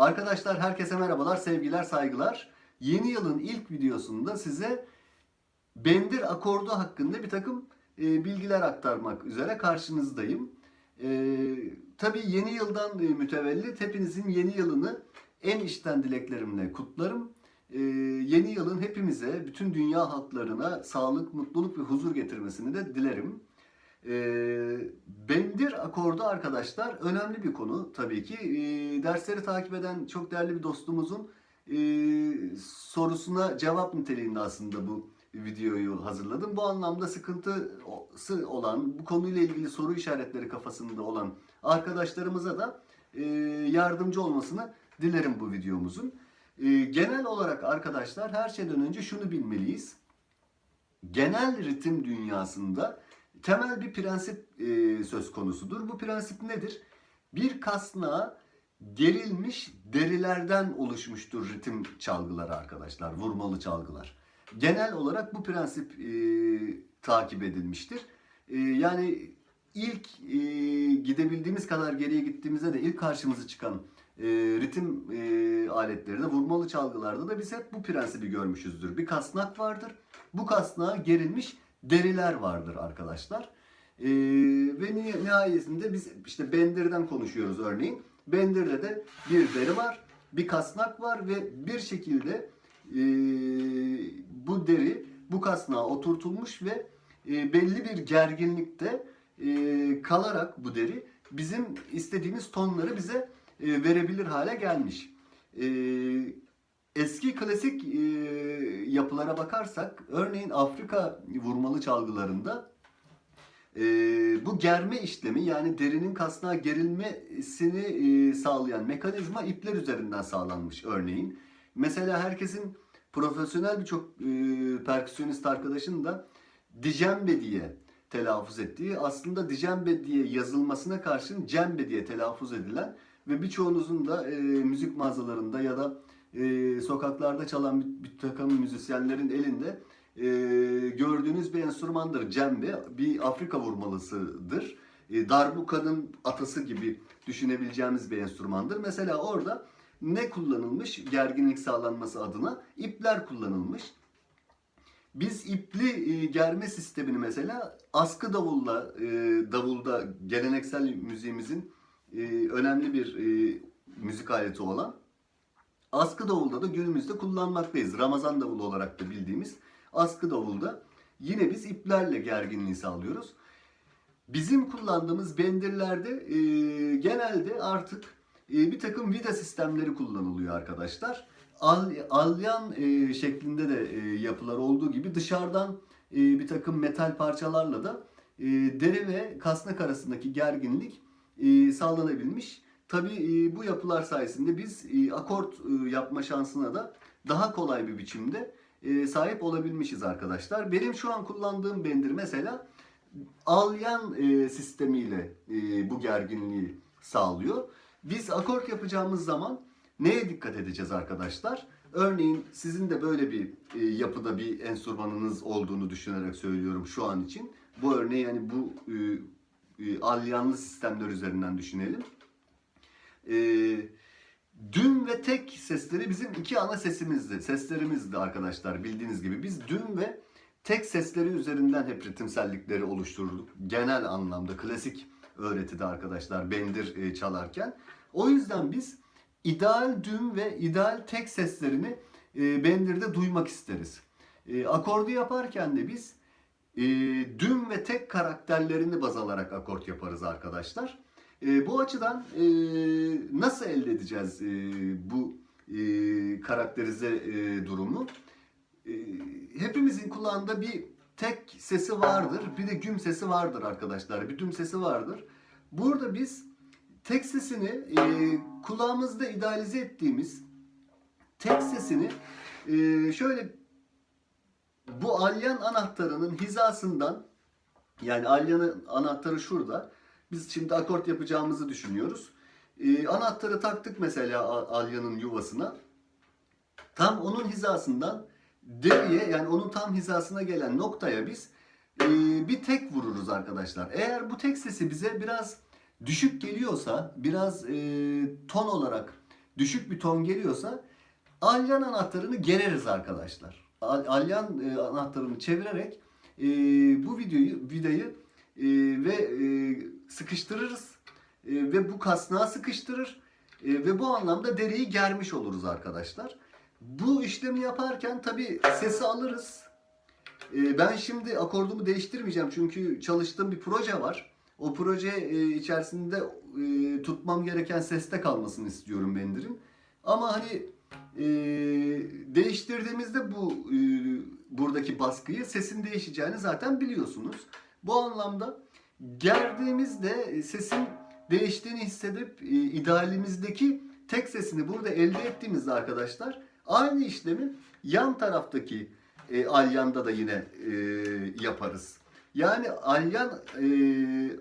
Arkadaşlar herkese merhabalar, sevgiler, saygılar. Yeni yılın ilk videosunda size bendir akordu hakkında bir takım e, bilgiler aktarmak üzere karşınızdayım. E, tabii yeni yıldan e, mütevellit hepinizin yeni yılını en içten dileklerimle kutlarım. E, yeni yılın hepimize, bütün dünya halklarına sağlık, mutluluk ve huzur getirmesini de dilerim. E, bendir akordu arkadaşlar önemli bir konu tabii ki. E, dersleri takip eden çok değerli bir dostumuzun e, sorusuna cevap niteliğinde aslında bu videoyu hazırladım. Bu anlamda sıkıntısı olan, bu konuyla ilgili soru işaretleri kafasında olan arkadaşlarımıza da e, yardımcı olmasını dilerim bu videomuzun. E, genel olarak arkadaşlar her şeyden önce şunu bilmeliyiz. Genel ritim dünyasında temel bir prensip e, söz konusudur. Bu prensip nedir? Bir kasnağa gerilmiş derilerden oluşmuştur ritim çalgıları arkadaşlar, vurmalı çalgılar. Genel olarak bu prensip e, takip edilmiştir. E, yani ilk e, gidebildiğimiz kadar geriye gittiğimizde de ilk karşımıza çıkan e, ritim e, aletlerinde, vurmalı çalgılarda da biz hep bu prensibi görmüşüzdür. Bir kasnak vardır. Bu kasnağa gerilmiş deriler vardır arkadaşlar. E, ve ni- nihayetinde biz işte bendirden konuşuyoruz örneğin. Bendirde de bir deri var, bir kasnak var ve bir şekilde e, bu deri bu kasnağa oturtulmuş ve e, belli bir gerginlikte e, kalarak bu deri bizim istediğimiz tonları bize e, verebilir hale gelmiş. E, eski klasik e, yapılara bakarsak örneğin Afrika vurmalı çalgılarında e, bu germe işlemi yani derinin kasnağa gerilmesini e, sağlayan mekanizma ipler üzerinden sağlanmış örneğin. Mesela herkesin profesyonel birçok e, perküsyonist arkadaşın da dicembe diye telaffuz ettiği aslında dicembe diye yazılmasına karşın cembe diye telaffuz edilen ve birçoğunuzun da e, müzik mağazalarında ya da e, sokaklarda çalan bir, bir takım müzisyenlerin elinde e, gördüğünüz bir enstrümandır cembe. Bir Afrika vurmalısıdır. E, darbuka'nın atası gibi düşünebileceğimiz bir enstrümandır. Mesela orada ne kullanılmış gerginlik sağlanması adına? ipler kullanılmış. Biz ipli e, germe sistemini mesela askı davulla, e, davulda geleneksel müziğimizin e, önemli bir e, müzik aleti olan askı davulda da günümüzde kullanmaktayız. Ramazan davulu olarak da bildiğimiz askı davulda yine biz iplerle gerginliği sağlıyoruz. Bizim kullandığımız bendirlerde e, genelde artık e, bir takım vida sistemleri kullanılıyor arkadaşlar. Al, alyan e, şeklinde de e, yapılar olduğu gibi dışarıdan e, bir takım metal parçalarla da e, deri ve kasnak arasındaki gerginlik e, sağlanabilmiş. Tabi e, bu yapılar sayesinde biz e, akort e, yapma şansına da daha kolay bir biçimde sahip olabilmişiz arkadaşlar. Benim şu an kullandığım bendir mesela alyan sistemiyle bu gerginliği sağlıyor. Biz akort yapacağımız zaman neye dikkat edeceğiz arkadaşlar? Örneğin sizin de böyle bir yapıda bir enstrümanınız olduğunu düşünerek söylüyorum şu an için. Bu örneği yani bu alyanlı sistemler üzerinden düşünelim. E, düm ve tek sesleri bizim iki ana sesimizdi. Seslerimizdi arkadaşlar bildiğiniz gibi. Biz düm ve tek sesleri üzerinden hep ritimsellikleri oluşturduk. Genel anlamda klasik öğretide arkadaşlar bendir e, çalarken. O yüzden biz ideal düm ve ideal tek seslerini e, bendirde duymak isteriz. E, akordu yaparken de biz e, düm ve tek karakterlerini baz alarak akort yaparız arkadaşlar. E, bu açıdan e, nasıl elde edeceğiz e, bu e, karakterize e, durumu? E, hepimizin kulağında bir tek sesi vardır, bir de güm sesi vardır arkadaşlar. Bir düm sesi vardır. Burada biz tek sesini e, kulağımızda idealize ettiğimiz tek sesini e, şöyle bu alyan anahtarının hizasından yani alyanın anahtarı şurada. Biz şimdi akort yapacağımızı düşünüyoruz. E, anahtarı taktık mesela alyanın yuvasına. Tam onun hizasından deriye yani onun tam hizasına gelen noktaya biz e, bir tek vururuz arkadaşlar. Eğer bu tek sesi bize biraz düşük geliyorsa, biraz e, ton olarak düşük bir ton geliyorsa alyan anahtarını gereriz arkadaşlar. Al- Alyan e, anahtarını çevirerek e, bu videoyu vidayı e, ve e, sıkıştırırız E, ve bu kasnağa sıkıştırır E, ve bu anlamda deriyi germiş oluruz arkadaşlar. Bu işlemi yaparken tabi sesi alırız. E, ben şimdi akordumu değiştirmeyeceğim çünkü çalıştığım bir proje var. O proje e, içerisinde e, tutmam gereken seste kalmasını istiyorum bendirin. Ama hani e, değiştirdiğimizde bu e, buradaki baskıyı sesin değişeceğini zaten biliyorsunuz. Bu anlamda gerdiğimizde sesin değiştiğini hissedip e, idealimizdeki tek sesini burada elde ettiğimizde arkadaşlar aynı işlemi yan taraftaki e, alyanda da yine e, yaparız. Yani alyan e,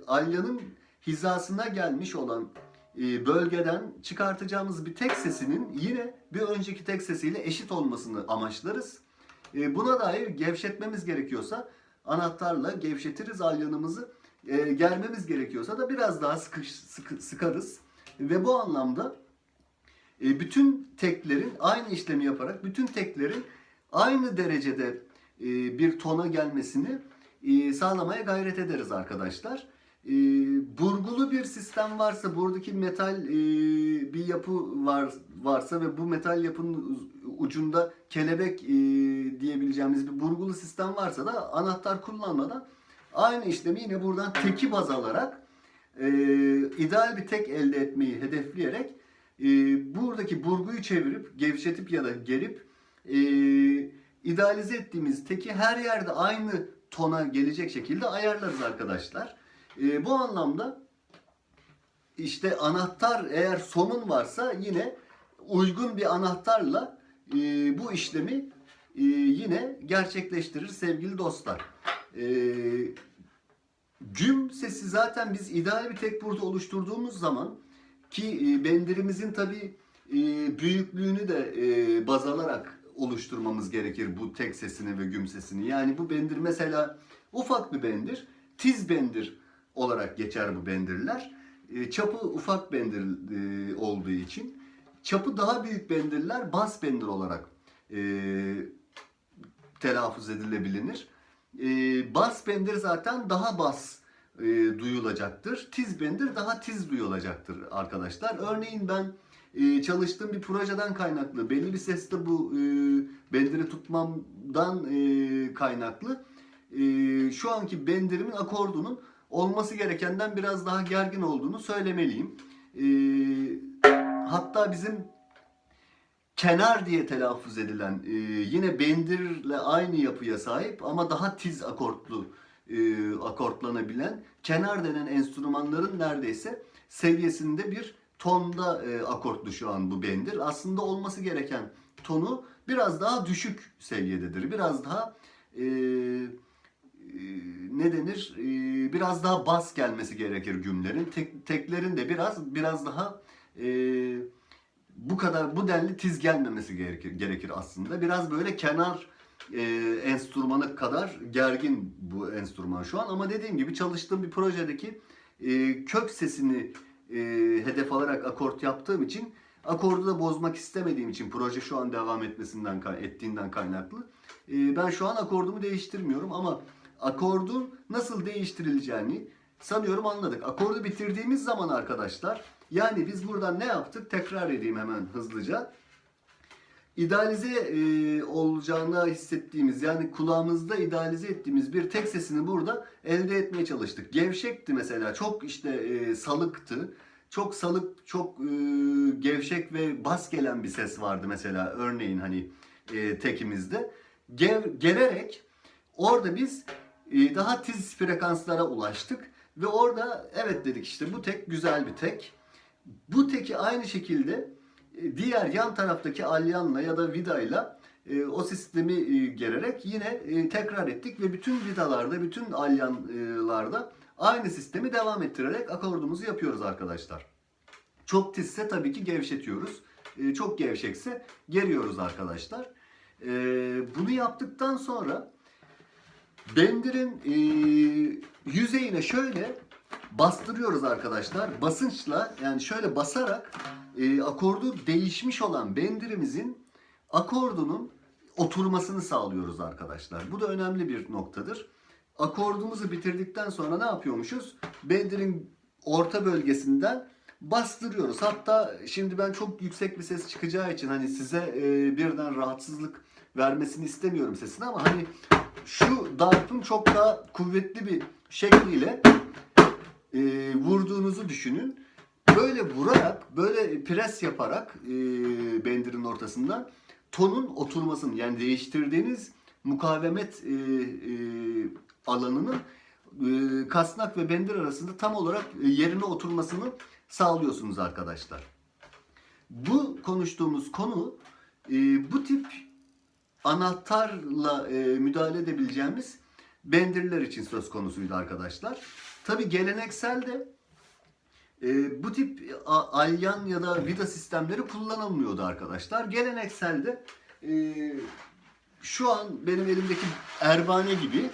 alyanın hizasına gelmiş olan e, bölgeden çıkartacağımız bir tek sesinin yine bir önceki tek sesiyle eşit olmasını amaçlarız. E, buna dair gevşetmemiz gerekiyorsa anahtarla gevşetiriz alyanımızı. E, germemiz gerekiyorsa da biraz daha sıkış, sıkı- sıkarız. Ve bu anlamda e, bütün teklerin aynı işlemi yaparak bütün teklerin aynı derecede e, bir tona gelmesini e, sağlamaya gayret ederiz arkadaşlar. E, burgulu bir sistem varsa buradaki metal e, bir yapı var varsa ve bu metal yapının ucunda kelebek e, diyebileceğimiz bir burgulu sistem varsa da anahtar kullanmadan aynı işlemi yine buradan teki baz alarak e, ideal bir tek elde etmeyi hedefleyerek e, buradaki burguyu çevirip gevşetip ya da gerip e, idealize ettiğimiz teki her yerde aynı tona gelecek şekilde ayarlarız arkadaşlar. E, bu anlamda işte anahtar eğer sonun varsa yine uygun bir anahtarla e, bu işlemi e, yine gerçekleştirir sevgili dostlar. E, güm sesi zaten biz ideal bir tek burada oluşturduğumuz zaman ki e, bendirimizin tabi büyüklüğünü de e, baz alarak oluşturmamız gerekir bu tek sesini ve güm sesini. Yani bu bendir mesela ufak bir bendir, tiz bendir olarak geçer bu bendirler. E, çapı ufak bendir e, olduğu için çapı daha büyük bendirler bas bendir olarak e, telaffuz edilebilir. E, bas bendir zaten daha bas e, duyulacaktır. Tiz bendir daha tiz duyulacaktır arkadaşlar. Örneğin ben e, çalıştığım bir projeden kaynaklı belli bir seste bu e, bendiri tutmamdan e, kaynaklı e, şu anki bendirimin akordunun olması gerekenden biraz daha gergin olduğunu söylemeliyim. E, hatta bizim kenar diye telaffuz edilen e, yine bendirle aynı yapıya sahip ama daha tiz akortlu e, akortlanabilen kenar denen enstrümanların neredeyse seviyesinde bir tonda e, akortlu şu an bu bendir. Aslında olması gereken tonu biraz daha düşük seviyededir. Biraz daha e, ne denir? E, biraz daha bas gelmesi gerekir gümlerin. Tek, teklerin de biraz biraz daha e, bu kadar bu denli tiz gelmemesi gerekir, gerekir aslında. Biraz böyle kenar e, enstrümanı kadar gergin bu enstrüman şu an. Ama dediğim gibi çalıştığım bir projedeki e, kök sesini e, hedef alarak akort yaptığım için akordu da bozmak istemediğim için proje şu an devam etmesinden ettiğinden kaynaklı. E, ben şu an akordumu değiştirmiyorum ama akordun nasıl değiştirileceğini sanıyorum anladık. Akordu bitirdiğimiz zaman arkadaşlar yani biz buradan ne yaptık? Tekrar edeyim hemen hızlıca idealize e, olacağını hissettiğimiz yani kulağımızda idealize ettiğimiz bir tek sesini burada elde etmeye çalıştık. Gevşekti mesela çok işte e, salıktı. Çok salık, çok e, gevşek ve bas gelen bir ses vardı mesela örneğin hani e, tekimizde. Gev, gererek orada biz e, daha tiz frekanslara ulaştık ve orada evet dedik işte bu tek güzel bir tek. Bu teki aynı şekilde e, diğer yan taraftaki alyanla ya da vidayla e, o sistemi e, gererek yine tekrar ettik ve bütün vidalarda, bütün alyanlarda aynı sistemi devam ettirerek akordumuzu yapıyoruz arkadaşlar. Çok tizse tabii ki gevşetiyoruz. Çok gevşekse geriyoruz arkadaşlar. Bunu yaptıktan sonra bendirin yüzeyine şöyle bastırıyoruz arkadaşlar. Basınçla yani şöyle basarak e, akordu değişmiş olan bendirimizin akordunun oturmasını sağlıyoruz arkadaşlar. Bu da önemli bir noktadır. Akordumuzu bitirdikten sonra ne yapıyormuşuz? Bendirin orta bölgesinden bastırıyoruz. Hatta şimdi ben çok yüksek bir ses çıkacağı için hani size e, birden rahatsızlık vermesini istemiyorum sesini ama hani şu darpın çok daha kuvvetli bir şekliyle e, vurduğunuzu düşünün. Böyle vurarak, böyle pres yaparak e, bendirin ortasından tonun oturmasını yani değiştirdiğiniz mukavemet e, e, alanının e, kasnak ve bendir arasında tam olarak e, yerine oturmasını sağlıyorsunuz arkadaşlar. Bu konuştuğumuz konu e, bu tip anahtarla e, müdahale edebileceğimiz bendirler için söz konusuydu arkadaşlar. Tabi gelenekselde e, bu tip alyan ya da vida sistemleri kullanılmıyordu arkadaşlar. Gelenekselde e, şu an benim elimdeki Erbane gibi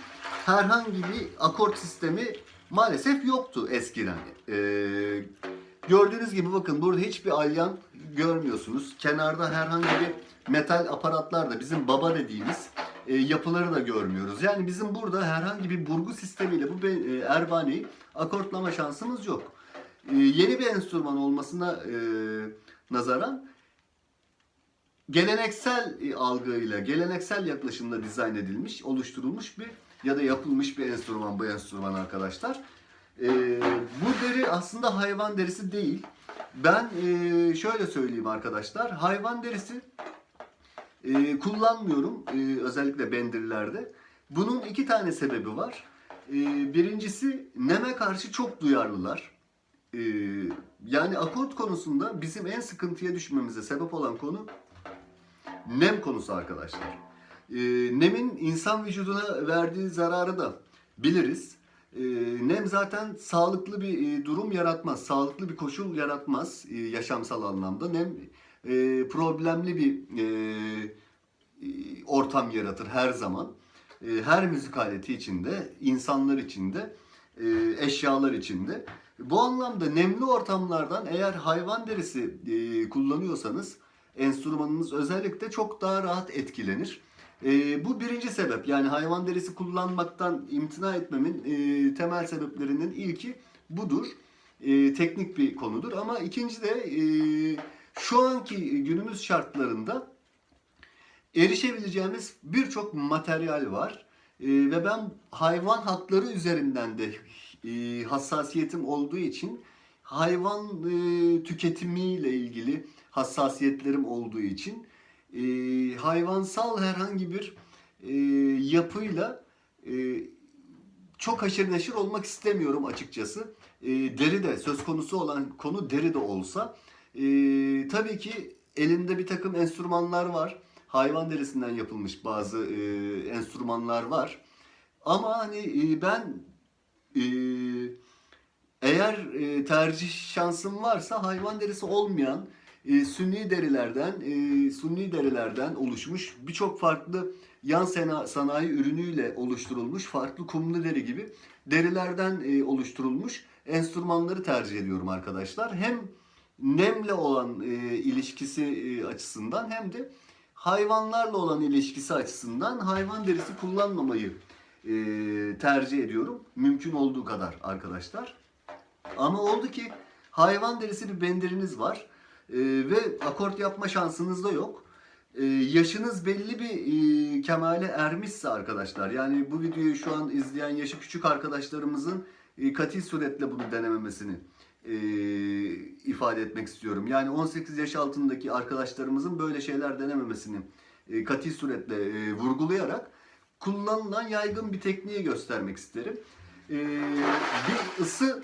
herhangi bir akort sistemi maalesef yoktu eskiden. E, gördüğünüz gibi bakın burada hiçbir alyan görmüyorsunuz. Kenarda herhangi bir metal aparatlar da bizim baba dediğimiz e, yapıları da görmüyoruz. Yani bizim burada herhangi bir burgu sistemiyle bu e, akortlama şansımız yok. E, yeni bir enstrüman olmasına e, nazaran geleneksel e, algıyla, geleneksel yaklaşımla dizayn edilmiş, oluşturulmuş bir ya da yapılmış bir enstrüman bu enstrüman arkadaşlar. E, bu deri aslında hayvan derisi değil. Ben e, şöyle söyleyeyim arkadaşlar. Hayvan derisi e, kullanmıyorum e, özellikle bendirlerde. Bunun iki tane sebebi var. E, birincisi neme karşı çok duyarlılar. E, yani akort konusunda bizim en sıkıntıya düşmemize sebep olan konu nem konusu arkadaşlar. E, nemin insan vücuduna verdiği zararı da biliriz. E, nem zaten sağlıklı bir e, durum yaratmaz, sağlıklı bir koşul yaratmaz e, yaşamsal anlamda. Nem e, problemli bir e, e, ortam yaratır her zaman. E, her müzik aleti içinde, insanlar içinde, e, eşyalar içinde. Bu anlamda nemli ortamlardan eğer hayvan derisi e, kullanıyorsanız enstrümanınız özellikle çok daha rahat etkilenir. E, bu birinci sebep yani hayvan derisi kullanmaktan imtina etmemin e, temel sebeplerinin ilki budur. E, teknik bir konudur ama ikinci de e, şu anki günümüz şartlarında erişebileceğimiz birçok materyal var. Ee, ve ben hayvan hakları üzerinden de e, hassasiyetim olduğu için hayvan e, tüketimiyle ilgili hassasiyetlerim olduğu için e, hayvansal herhangi bir yapıyla çok haşır neşir olmak istemiyorum açıkçası. E, deri de söz konusu olan konu deri de olsa e, tabii ki elimde bir takım enstrümanlar var. Hayvan derisinden yapılmış bazı e, enstrümanlar var. Ama hani e, ben e, eğer e, tercih şansım varsa hayvan derisi olmayan e, sünni derilerden, e, sünni derilerden oluşmuş birçok farklı yan sena, sanayi ürünüyle oluşturulmuş farklı kumlu deri gibi derilerden e, oluşturulmuş enstrümanları tercih ediyorum arkadaşlar. Hem nemle olan e, ilişkisi e, açısından hem de hayvanlarla olan ilişkisi açısından hayvan derisi kullanmamayı e, tercih ediyorum. Mümkün olduğu kadar arkadaşlar. Ama oldu ki hayvan derisi bir benderiniz var e, ve akort yapma şansınız da yok. E, yaşınız belli bir e, kemale ermişse arkadaşlar yani bu videoyu şu an izleyen yaşı küçük arkadaşlarımızın e, katil suretle bunu denememesini e, ifade etmek istiyorum. Yani 18 yaş altındaki arkadaşlarımızın böyle şeyler denememesini e, katil suretle e, vurgulayarak kullanılan yaygın bir tekniği göstermek isterim. E, bir ısı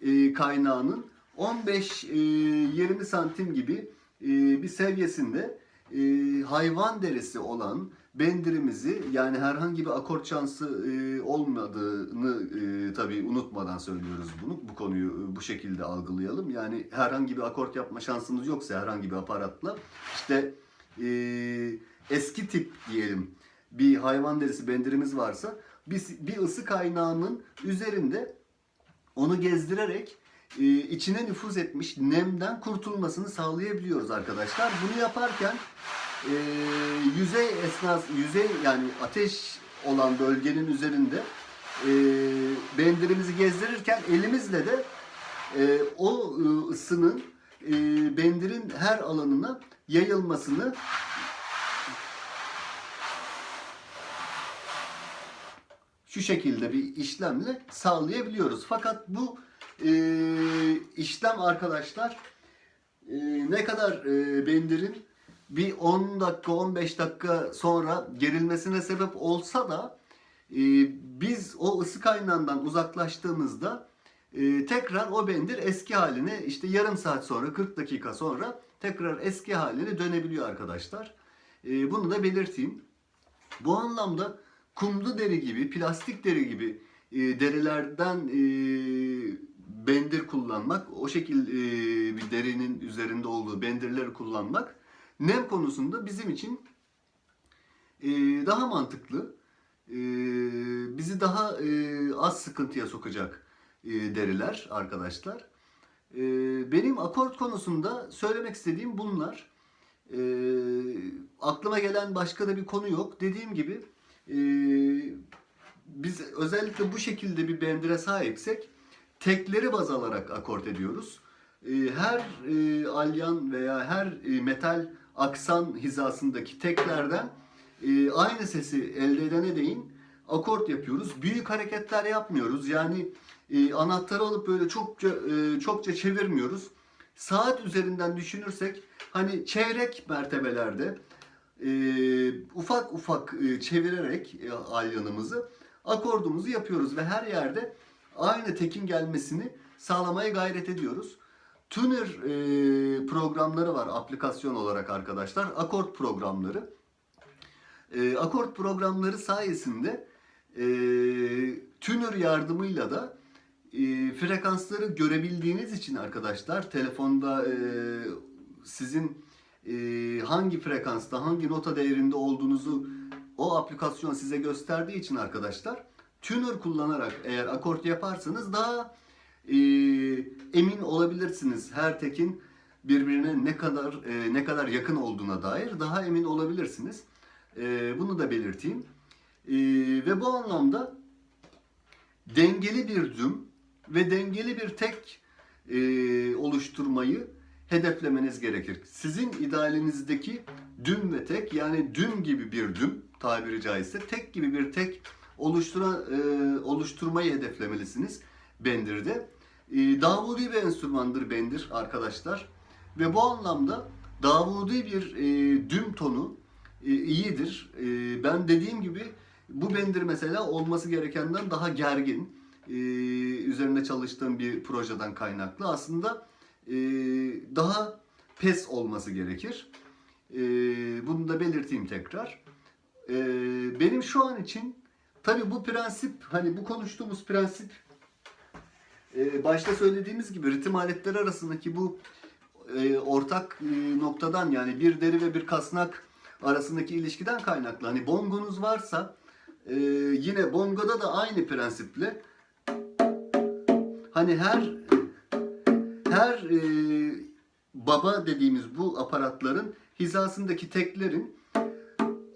e, kaynağının 15-20 santim gibi e, bir seviyesinde e, hayvan derisi olan bendirimizi yani herhangi bir akort şansı e, olmadığını e, tabii unutmadan söylüyoruz bunu. Bu konuyu e, bu şekilde algılayalım. Yani herhangi bir akort yapma şansımız yoksa herhangi bir aparatla işte e, eski tip diyelim bir hayvan derisi bendirimiz varsa biz bir ısı kaynağının üzerinde onu gezdirerek e, içine nüfuz etmiş nemden kurtulmasını sağlayabiliyoruz arkadaşlar. Bunu yaparken e, yüzey esnas yüzey yani ateş olan bölgenin üzerinde e, bendirimizi gezdirirken elimizle de e, o e, ısının e, bendirin her alanına yayılmasını şu şekilde bir işlemle sağlayabiliyoruz. Fakat bu e, işlem arkadaşlar e, ne kadar e, bendirin bir 10 dakika 15 dakika sonra gerilmesine sebep olsa da e, biz o ısı kaynağından uzaklaştığımızda e, tekrar o bendir eski haline işte yarım saat sonra 40 dakika sonra tekrar eski haline dönebiliyor arkadaşlar. E, bunu da belirteyim. Bu anlamda kumlu deri gibi, plastik deri gibi e, derilerden e, bendir kullanmak, o şekil e, bir derinin üzerinde olduğu bendirleri kullanmak nem konusunda bizim için e, daha mantıklı, e, bizi daha e, az sıkıntıya sokacak e, deriler arkadaşlar. E, benim akort konusunda söylemek istediğim bunlar. E, aklıma gelen başka da bir konu yok. Dediğim gibi e, biz özellikle bu şekilde bir bendire sahipsek tekleri baz alarak akort ediyoruz. E, her e, alyan veya her e, metal aksan hizasındaki teklerden e, aynı sesi elde edene değin akort yapıyoruz. Büyük hareketler yapmıyoruz. Yani e, anahtarı alıp böyle çokça e, çokça çevirmiyoruz. Saat üzerinden düşünürsek hani çeyrek mertebelerde e, ufak ufak e, çevirerek e, alyanımızı akordumuzu yapıyoruz ve her yerde aynı tekin gelmesini sağlamaya gayret ediyoruz. Tuner e, programları var aplikasyon olarak arkadaşlar. Akort programları. E, akort programları sayesinde e, tuner yardımıyla da e, frekansları görebildiğiniz için arkadaşlar telefonda e, sizin e, hangi frekansta hangi nota değerinde olduğunuzu o aplikasyon size gösterdiği için arkadaşlar tuner kullanarak eğer akort yaparsanız daha e, emin olabilirsiniz her tekin birbirine ne kadar e, ne kadar yakın olduğuna dair daha emin olabilirsiniz. E, bunu da belirteyim. E, ve bu anlamda dengeli bir düm ve dengeli bir tek e, oluşturmayı hedeflemeniz gerekir. Sizin idealinizdeki düm ve tek yani düm gibi bir düm tabiri caizse tek gibi bir tek oluştura, e, oluşturmayı hedeflemelisiniz Bendir'de. E, Davudi bir enstrümandır Bendir arkadaşlar. Ve bu anlamda Davudi bir e, düm tonu e, iyidir. E, ben dediğim gibi bu Bendir mesela olması gerekenden daha gergin. E, üzerinde çalıştığım bir projeden kaynaklı. Aslında e, daha pes olması gerekir. E, bunu da belirteyim tekrar. E, benim şu an için tabii bu prensip hani bu konuştuğumuz prensip e, başta söylediğimiz gibi ritim aletleri arasındaki bu e, ortak e, noktadan yani bir deri ve bir kasnak arasındaki ilişkiden kaynaklı. Hani bongonuz varsa e, yine bongoda da aynı prensiple hani her her e, baba dediğimiz bu aparatların hizasındaki teklerin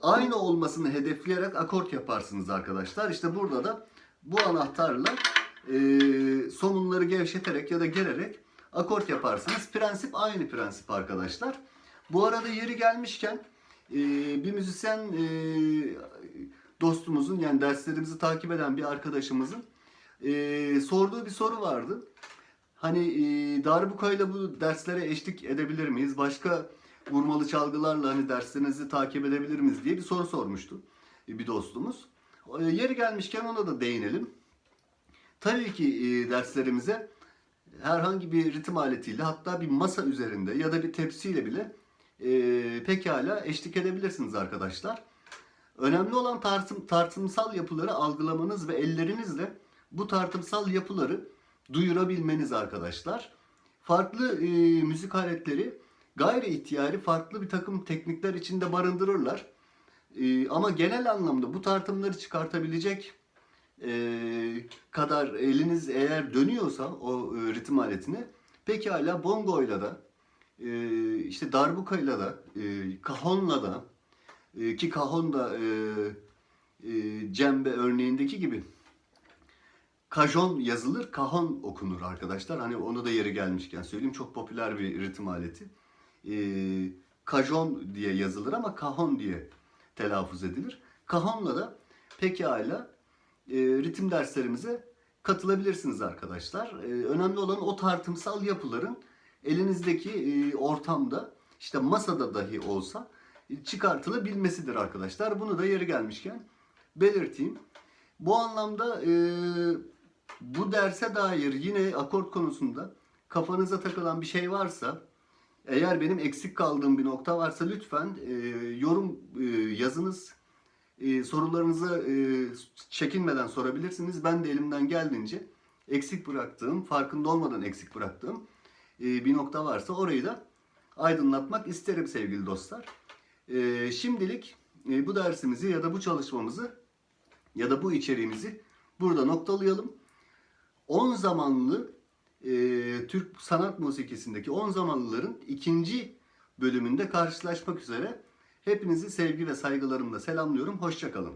aynı olmasını hedefleyerek akort yaparsınız arkadaşlar. İşte burada da bu anahtarla e, somunları gevşeterek ya da gererek akort yaparsınız. Prensip aynı prensip arkadaşlar. Bu arada yeri gelmişken e, bir müzisyen e, dostumuzun yani derslerimizi takip eden bir arkadaşımızın e, sorduğu bir soru vardı. Hani e, darbukayla bu derslere eşlik edebilir miyiz? Başka vurmalı çalgılarla hani derslerinizi takip edebilir miyiz diye bir soru sormuştu bir dostumuz. E, yeri gelmişken ona da değinelim. Tabii ki e, derslerimize herhangi bir ritim aletiyle hatta bir masa üzerinde ya da bir tepsiyle bile e, pekala eşlik edebilirsiniz arkadaşlar. Önemli olan tartım, tartımsal yapıları algılamanız ve ellerinizle bu tartımsal yapıları duyurabilmeniz arkadaşlar. Farklı e, müzik aletleri gayri ihtiyari farklı bir takım teknikler içinde barındırırlar. E, ama genel anlamda bu tartımları çıkartabilecek kadar eliniz eğer dönüyorsa o e, ritim aletine pekala bongoyla da e, işte darbukayla da e, kahonla da e, ki kahon da e, e, cembe örneğindeki gibi kajon yazılır, kahon okunur arkadaşlar. Hani onu da yeri gelmişken söyleyeyim. Çok popüler bir ritim aleti. Ee, kajon diye yazılır ama kahon diye telaffuz edilir. Kahonla da pekala e, ritim derslerimize katılabilirsiniz arkadaşlar. Ee, önemli olan o tartımsal yapıların elinizdeki e, ortamda işte masada dahi olsa e, çıkartılabilmesidir arkadaşlar. Bunu da yeri gelmişken belirteyim. Bu anlamda e, bu derse dair yine akort konusunda kafanıza takılan bir şey varsa eğer benim eksik kaldığım bir nokta varsa lütfen e, yorum e, yazınız. E, sorularınızı e, çekinmeden sorabilirsiniz. Ben de elimden geldiğince eksik bıraktığım, farkında olmadan eksik bıraktığım e, bir nokta varsa orayı da aydınlatmak isterim sevgili dostlar. E, şimdilik bu dersimizi ya da bu çalışmamızı ya da bu içeriğimizi burada noktalayalım. 10 zamanlı Türk sanat musikisindeki 10 zamanlıların ikinci bölümünde karşılaşmak üzere. Hepinizi sevgi ve saygılarımla selamlıyorum. Hoşçakalın.